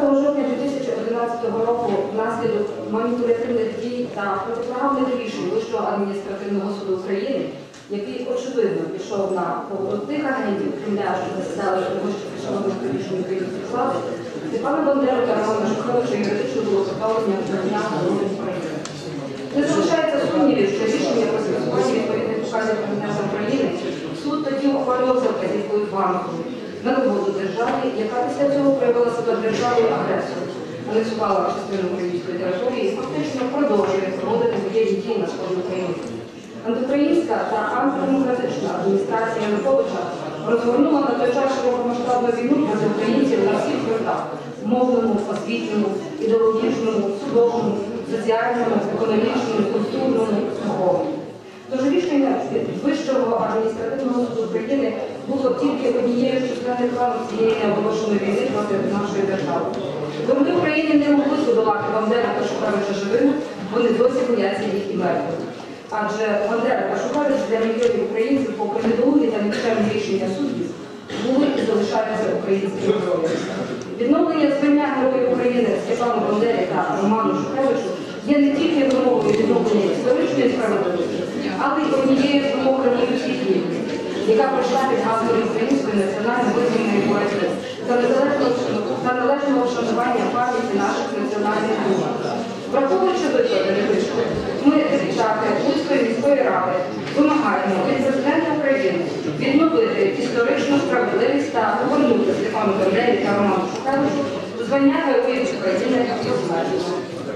жовтня 2011 року внаслідок маніпулятивних дій та протиправних рішень Вищого адміністративного суду України, який очевидно пішов на поводу тих агентів Кремля, що засідали у вище шановних рішень української влади, Степана Бандеру та Романа Шухевича юридично було позбавлення звання народу України. Не залишається сумнівів, що рішення про скасування відповідних указів Президента України суд тоді ухвалював за вказівкою банку на вигоду державі, яка після цього проявила себе державою агресором, анексувала частину української території і фактично продовжує проводити воєнні дії на сході України. Антиукраїнська та антидемократична адміністрація Януковича розгорнула на той час широкомасштабну війну проти українців на всіх фронтах мовному, освітньому, ідеологічному, судовому, соціальному, економічному, культурному, духовному. Тож рішення Вищого адміністративного суду України було тільки однією з цієї неоголошеної війни проти нашої держави. Вороги України не могли подолати Бандера та Шухевича живими, вони досі бояться їх і мертвих. Адже Бандера та Шухевич для мільйонів українців, попри недолугі та нікчемні рішення суддів, були і залишаються українськими героями. Відновлення звання Героїв України Степану Бандері та Роману Шухевичу яка пройшла під гаслом української національної визвольної боротьби за та належного вшанування пам'яті наших національних думок. Враховуючи викладені вишки, ми, депутати Луцької міської ради, вимагаємо від президента України відновити історичну справедливість та повернути Степану Бандері та Роману Шухевичу звання Героїв України безмежно.